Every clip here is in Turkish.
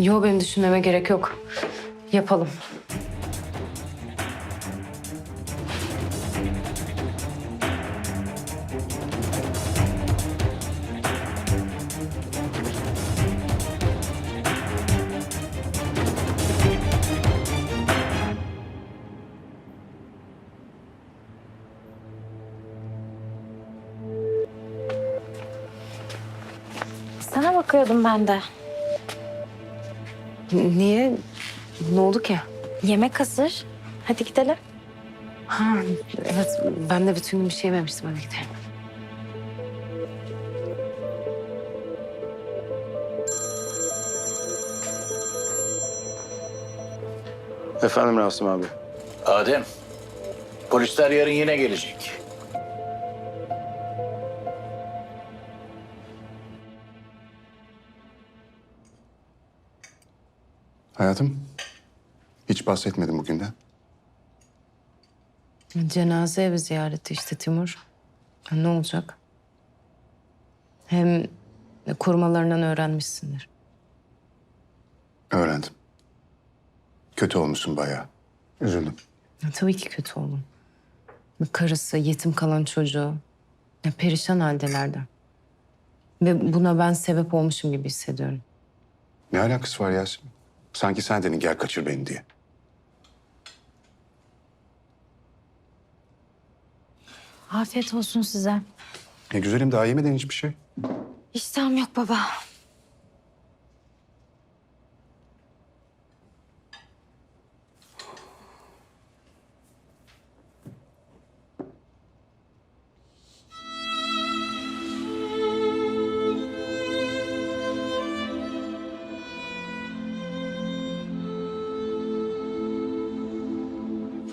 Yo benim düşünmeme gerek yok. Yapalım. Sana bakıyordum ben de. Niye? Ne oldu ki? Yemek hazır. Hadi gidelim. Ha, evet ben de bütün gün bir şey yememiştim. Hadi gidelim. Efendim Rasim abi. Adem, polisler yarın yine gelecek. Hayatım, hiç bahsetmedim bugünden. Cenaze evi ziyareti işte Timur. Ne olacak? Hem korumalarından öğrenmişsindir. Öğrendim. Kötü olmuşsun bayağı. Üzüldüm. Ya, tabii ki kötü oldum. Karısı, yetim kalan çocuğu. Ya, perişan haldelerden. Ve buna ben sebep olmuşum gibi hissediyorum. Ne alakası var Yasemin? Sanki sen dedin gel kaçır beni diye. Afiyet olsun size. Ne güzelim daha yemeden hiçbir şey. İştahım yok baba.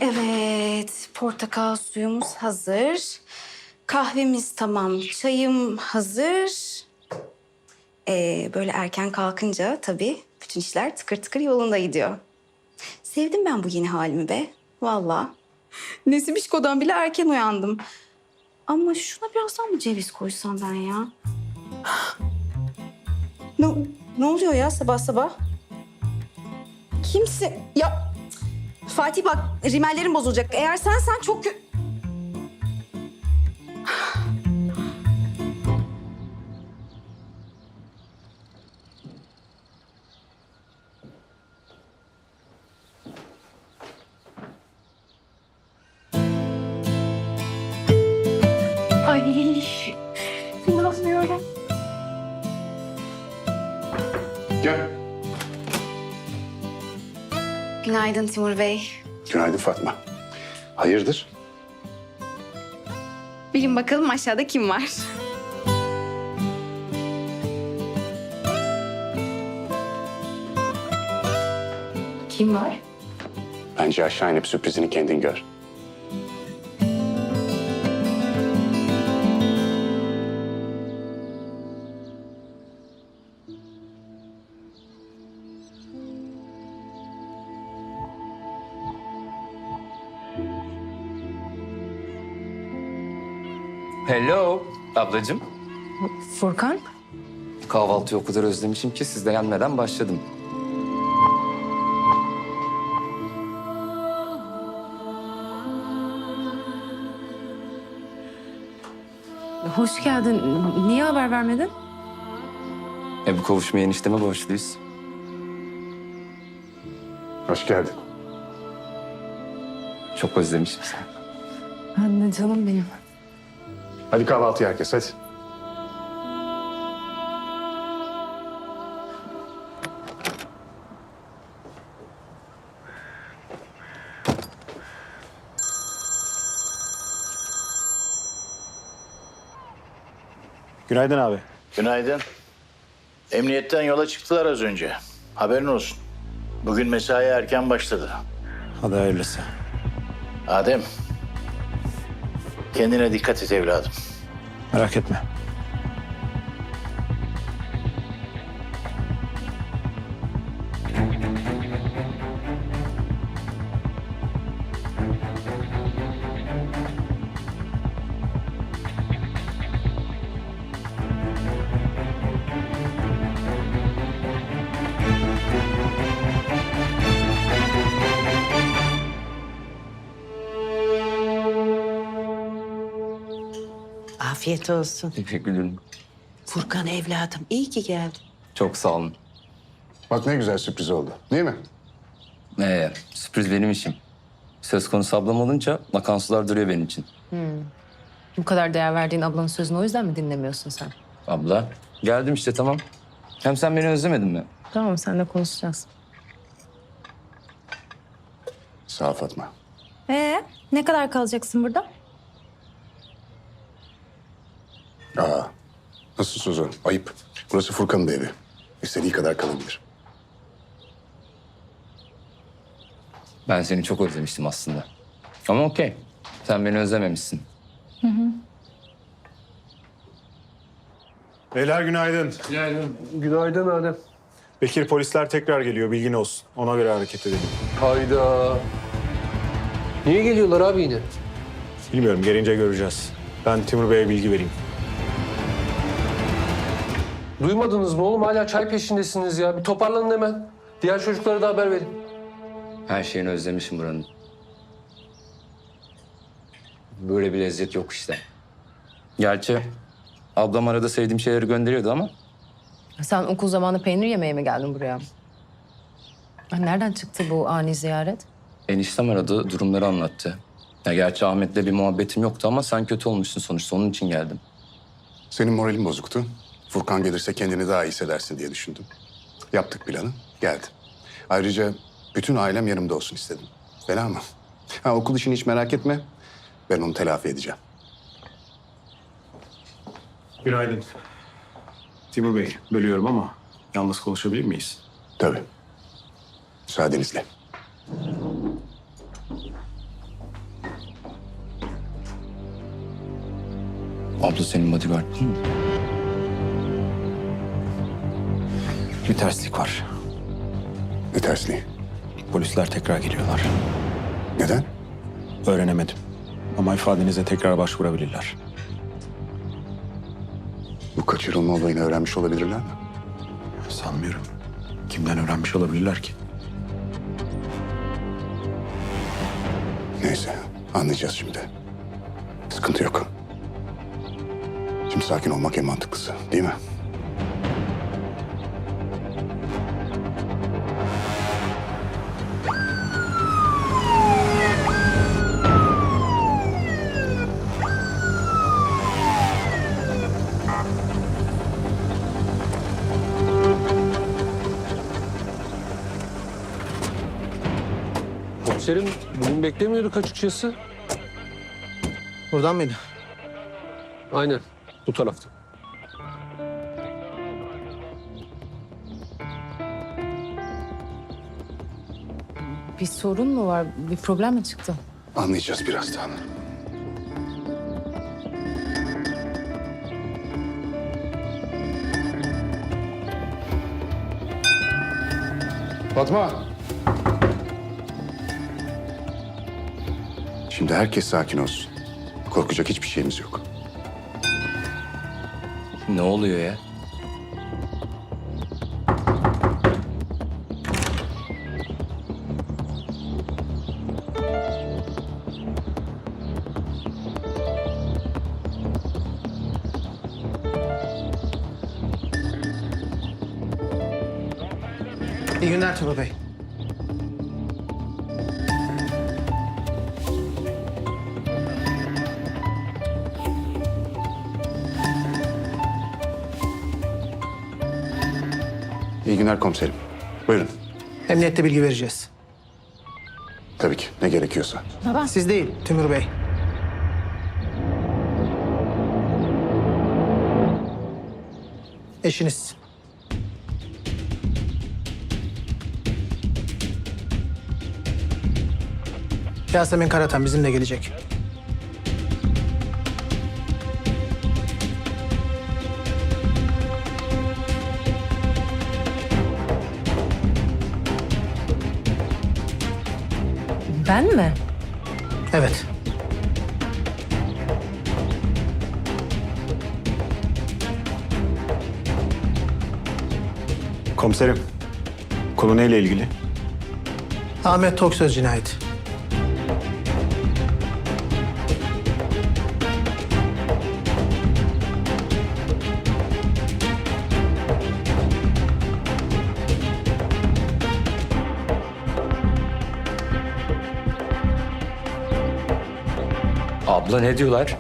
Evet, portakal suyumuz hazır. Kahvemiz tamam, çayım hazır. Ee, böyle erken kalkınca tabii bütün işler tıkır tıkır yolunda gidiyor. Sevdim ben bu yeni halimi be, vallahi. Nesibişko'dan bile erken uyandım. Ama şuna birazdan mı ceviz koysam ben ya? Ne, ne oluyor ya sabah sabah? Kimse... Ya Fatih bak rimellerim bozulacak. Eğer sen sen çok kö... Ay inanmıyorum. Gel. Günaydın Timur Bey. Günaydın Fatma. Hayırdır? Bilin bakalım aşağıda kim var? Kim var? Bence aşağı inip sürprizini kendin gör. Hello ablacığım. Furkan? Kahvaltıyı o kadar özlemişim ki siz de yenmeden başladım. Hoş geldin. Niye haber vermedin? E bu kavuşmaya enişteme borçluyuz. Hoş geldin. Çok özlemişim seni. Anne canım benim. Hadi kahvaltı herkes hadi. Günaydın abi. Günaydın. Emniyetten yola çıktılar az önce. Haberin olsun. Bugün mesai erken başladı. Hadi hayırlısı. Adem, kendine dikkat et evladım. Merak etme. Afiyet olsun. Teşekkür ederim. Furkan evladım iyi ki geldin. Çok sağ olun. Bak ne güzel sürpriz oldu. Değil mi? Ee, sürpriz benim işim. Söz konusu ablam olunca makamsular duruyor benim için. Bu kadar değer verdiğin ablanın sözünü o yüzden mi dinlemiyorsun sen? Abla, geldim işte tamam. Hem sen beni özlemedin mi? Tamam seninle konuşacağız. Sağ ol Fatma. Ee, ne kadar kalacaksın burada? Nasıl Suzan? Ayıp. Burası Furkan'ın da evi. İstediği kadar kalabilir. Ben seni çok özlemiştim aslında. Ama okey. Sen beni özlememişsin. Beyler günaydın. Günaydın Adem. Bekir polisler tekrar geliyor bilgin olsun. Ona göre hareket edelim. Hayda. Niye geliyorlar abi yine? Bilmiyorum gelince göreceğiz. Ben Timur Bey'e bilgi vereyim. Duymadınız mı oğlum? Hala çay peşindesiniz ya. Bir toparlanın hemen. Diğer çocuklara da haber verin. Her şeyini özlemişim buranın. Böyle bir lezzet yok işte. Gerçi ablam arada sevdiğim şeyleri gönderiyordu ama Sen okul zamanı peynir yemeye mi geldin buraya? Ha, Nereden çıktı bu ani ziyaret? eniştem aradı, durumları anlattı. Ya gerçi Ahmet'le bir muhabbetim yoktu ama sen kötü olmuşsun sonuçta. Onun için geldim. Senin moralin bozuktu. Furkan gelirse kendini daha iyi hissedersin diye düşündüm. Yaptık planı, geldi. Ayrıca bütün ailem yanımda olsun istedim. Fena mı? Ha, okul işini hiç merak etme. Ben onu telafi edeceğim. Günaydın. Timur Bey, bölüyorum ama yalnız konuşabilir miyiz? Tabii. Müsaadenizle. Abla senin bodyguard değil mi? Bir terslik var. Ne tersliği? Polisler tekrar geliyorlar. Neden? Öğrenemedim. Ama ifadenize tekrar başvurabilirler. Bu kaçırılma olayını öğrenmiş olabilirler mi? Sanmıyorum. Kimden öğrenmiş olabilirler ki? Neyse, anlayacağız şimdi. Sıkıntı yok. Şimdi sakin olmak en mantıklısı, değil mi? Komiserim bugün beklemiyorduk açıkçası. Buradan mıydı? Aynen bu tarafta. Bir sorun mu var? Bir problem mi çıktı? Anlayacağız birazdan. Fatma. Şimdi herkes sakin olsun. Korkacak hiçbir şeyimiz yok. Ne oluyor ya? İyi günler Timur Bey. İyi günler komiserim. Buyurun. Emniyette bilgi vereceğiz. Tabii ki ne gerekiyorsa. Siz değil Timur Bey. Eşiniz. Yasemin Karatan bizimle gelecek. Ben mi? Evet. Komiserim, konu neyle ilgili? Ahmet Toksöz cinayeti. Abla ne diyorlar?